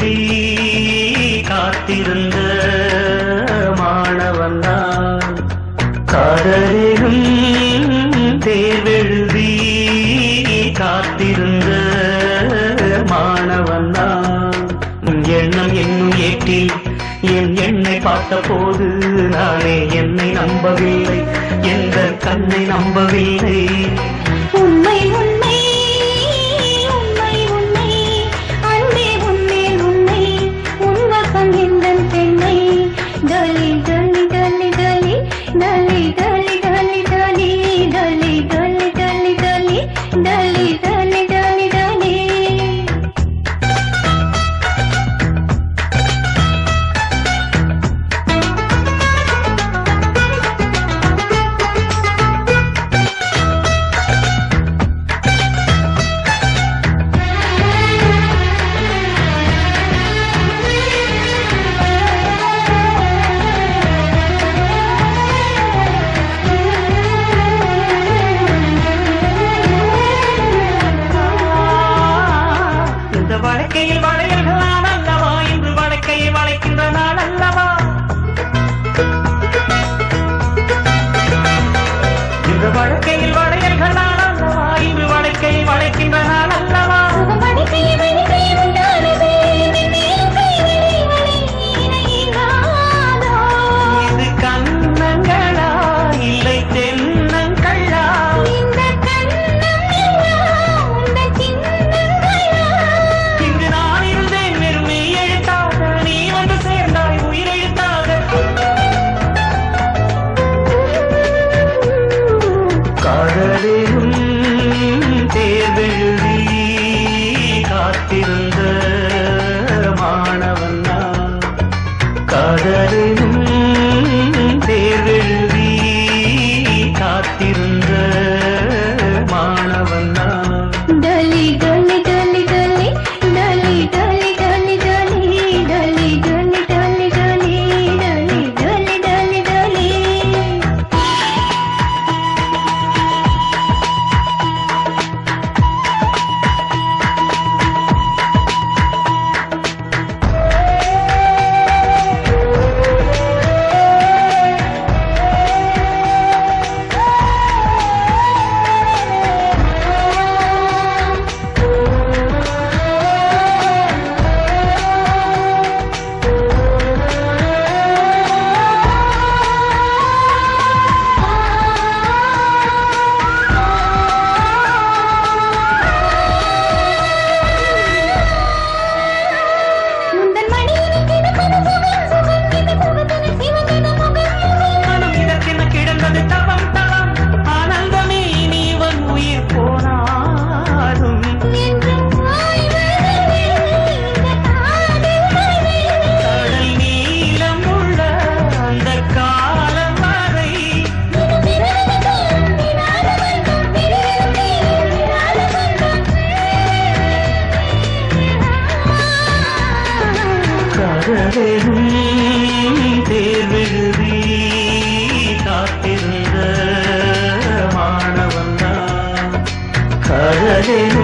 எழுதி காத்திருந்த மாணவன் நான் காதலும் தேர்வெழுதி காத்திருந்த மாணவன் நான் எண்ணம் என்னும் ஏட்டில் என் எண்ணை பார்த்தபோது நானே என்னை நம்பவில்லை. எந்த கண்ணை நம்பவில்லை. காத்திருந்த தேர்வெழுதி தேர்வெழுதி காத்திருந்த மாணவன் தான். கடலில்